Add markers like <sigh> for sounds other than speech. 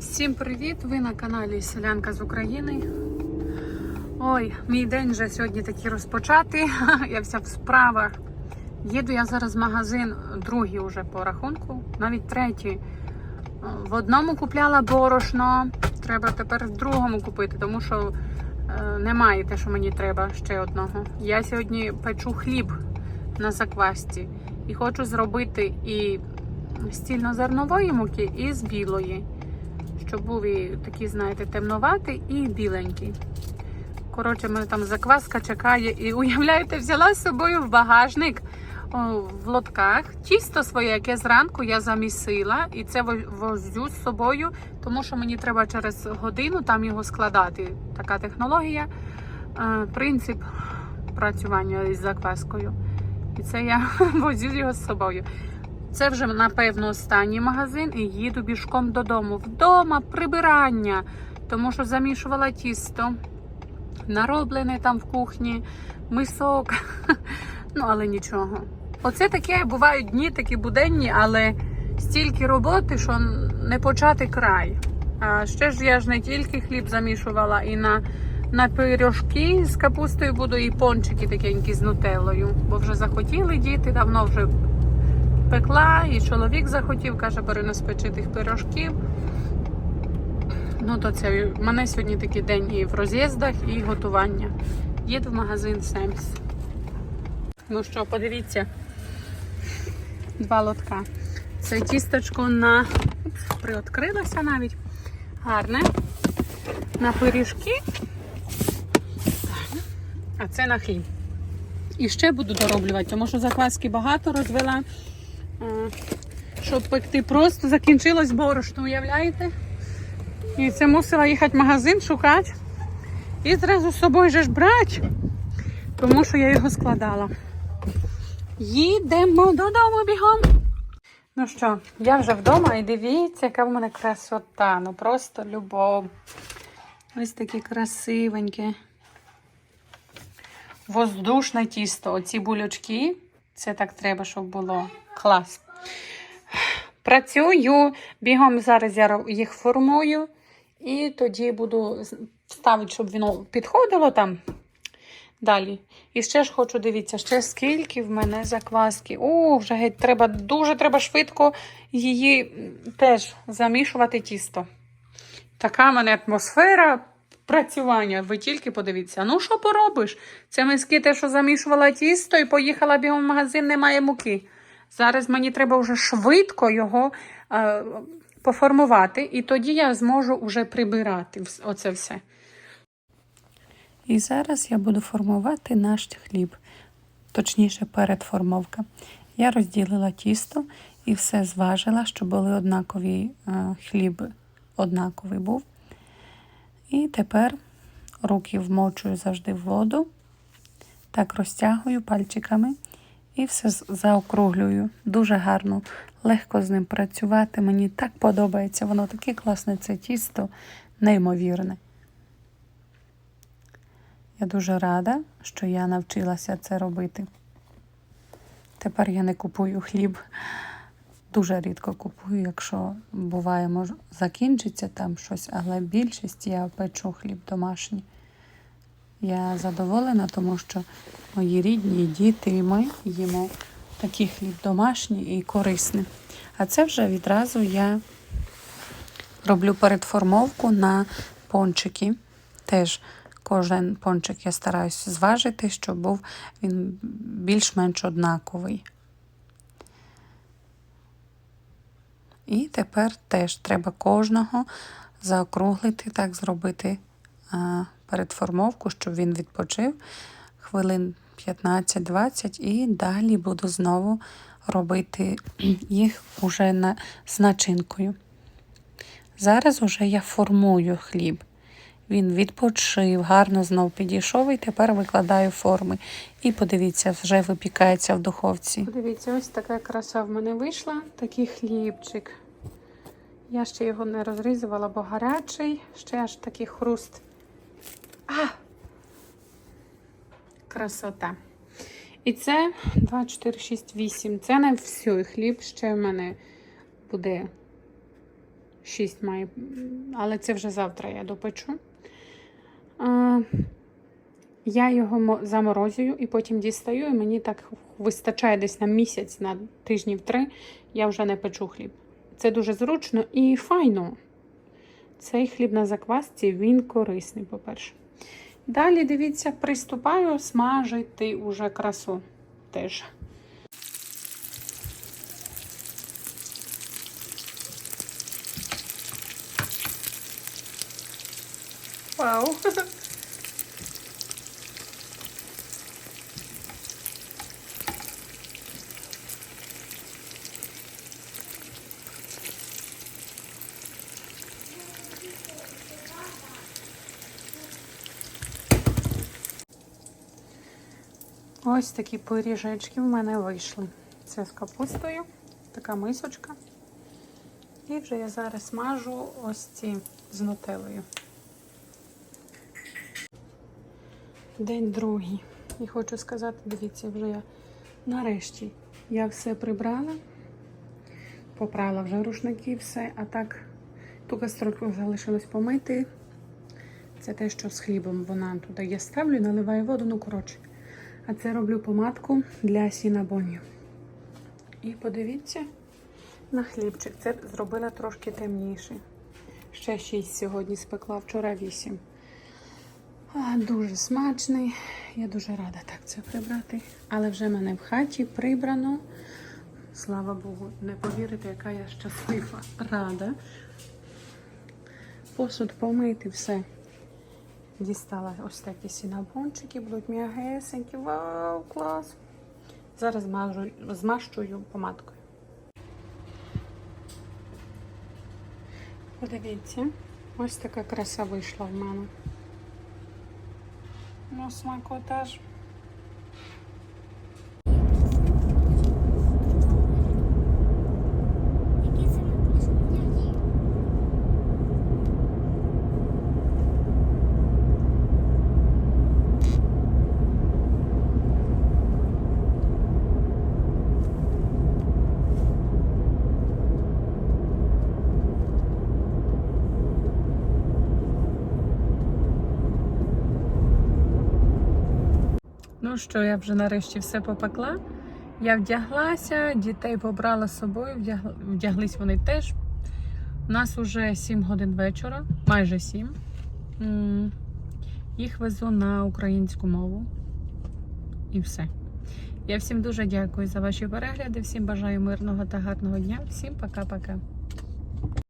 Всім привіт! Ви на каналі Селянка з України. Ой, мій день вже сьогодні такий розпочатий. <laughs> Я вся в справах. Їду я зараз в магазин, другий уже по рахунку, навіть третій. В одному купляла борошно, треба тепер в другому купити, тому що е, немає те, що мені треба ще одного. Я сьогодні печу хліб на заквасці і хочу зробити і з цільнозернової муки, і з білої щоб був і такий, знаєте, темноватий і біленький. Коротше, мене там закваска чекає. І уявляєте, взяла з собою в багажник в лотках тісто своє, яке зранку я замісила, і це во- возю з собою, тому що мені треба через годину там його складати. Така технологія, е, принцип працювання із закваскою. І це я <laughs> возю його з собою. Це вже, напевно, останній магазин і їду бішком додому. Вдома прибирання, тому що замішувала тісто, нароблене там в кухні, мисок. <laughs> Ну, але нічого. Оце таке бувають дні, такі буденні, але стільки роботи, що не почати край. А ще ж я ж не тільки хліб замішувала, і на, на пиріжки з капустою буду і пончики такенькі з нутеллою. Бо вже захотіли діти, давно вже пекла, і чоловік захотів, каже, бери нас печи тих пирожків. Ну, то це в мене сьогодні такий день і в роз'їздах, і готування. Їду в магазин Семс. Ну що, подивіться, два лотка. Це тістечко на приоткрилося навіть. Гарне. На пиріжки. А це на хліб. І ще буду дороблювати, тому що закваски багато розвела. Щоб пекти просто закінчилось борошно, уявляєте? І це мусила їхати в магазин шукати. І зразу з собою же ж брати, тому що я його складала. Їдемо додому бігом. Ну що, я вже вдома і дивіться, яка в мене красота. Ну просто любов. Ось таке красивеньке. Воздушне тісто. Оці булючки. Це так треба, щоб було. Клас. Працюю. Бігом зараз я їх формую. І тоді буду ставити, щоб воно підходило там. Далі. І ще ж хочу дивіться, ще скільки в мене закваски. О, вже геть треба, дуже треба швидко її теж замішувати тісто. Така в мене атмосфера працювання. Ви тільки подивіться. Ну, що поробиш? Це миски те, що замішувала тісто і поїхала бігом в магазин, немає муки. Зараз мені треба вже швидко його е, поформувати, і тоді я зможу вже прибирати оце все. І зараз я буду формувати наш хліб, точніше, передформовка. Я розділила тісто і все зважила, щоб були однакові е, хліб однаковий був. І тепер руки вмочую завжди в воду, так розтягую пальчиками і все заокруглюю. Дуже гарно, легко з ним працювати. Мені так подобається. Воно таке класне це тісто, неймовірне. Я дуже рада, що я навчилася це робити. Тепер я не купую хліб. Дуже рідко купую, якщо буває, може, закінчиться там щось, але більшість я печу хліб домашній. Я задоволена, тому що мої рідні, діти і ми їмо такий хліб домашній і корисний. А це вже відразу я роблю передформовку на пончики. Теж кожен пончик я стараюся зважити, щоб був він більш-менш однаковий. І тепер теж треба кожного заокруглити, так зробити передформовку, щоб він відпочив хвилин 15-20, і далі буду знову робити <clears throat> їх уже на, з начинкою. Зараз уже я формую хліб. Він відпочив, гарно знов підійшов і тепер викладаю форми. І подивіться, вже випікається в духовці. Подивіться, ось така краса в мене вийшла, такий хлібчик. Я ще його не розрізувала, бо гарячий, ще аж такий хруст. А! Красота. І це 2, 4, 6, 8. Це не всій хліб, ще в мене буде 6 має, але це вже завтра я допечу. Я його мо- заморозюю і потім дістаю, і мені так вистачає десь на місяць, на тижнів три. Я вже не печу хліб. Це дуже зручно і файно. Цей хліб на заквасці він корисний, по-перше. Далі, дивіться, приступаю смажити уже красу теж. Вау! <laughs> Ось такі пиріжечки в мене вийшли. Це з капустою, така мисочка. І вже я зараз смажу ось ці з нутелою. День другий. І хочу сказати, дивіться, вже я нарешті я все прибрала, попрала вже рушники, все, а так ту каструльку залишилось помити. Це те, що з хлібом вона туди я ставлю, наливаю воду, ну коротше. А це роблю помадку для сінабонів. І подивіться на хлібчик. Це зробила трошки темніше. Ще 6 сьогодні спекла, вчора 8. А, дуже смачний. Я дуже рада так це прибрати. Але вже мене в хаті прибрано. Слава Богу, не повірите, яка я щаслива, рада. Посуд помити, все. Дістала ось такі сінабончики, будуть м'ягесенькі. Вау, клас! Зараз змажу, змащую помадкою. Подивіться, ось така краса вийшла в мене. Ну, смакота ж. Ну що, я вже нарешті все попекла. Я вдяглася, дітей побрала з собою, вдяглись вони теж. У нас уже 7 годин вечора, майже 7. Їх везу на українську мову. І все. Я всім дуже дякую за ваші перегляди. Всім бажаю мирного та гарного дня. Всім пока-пока.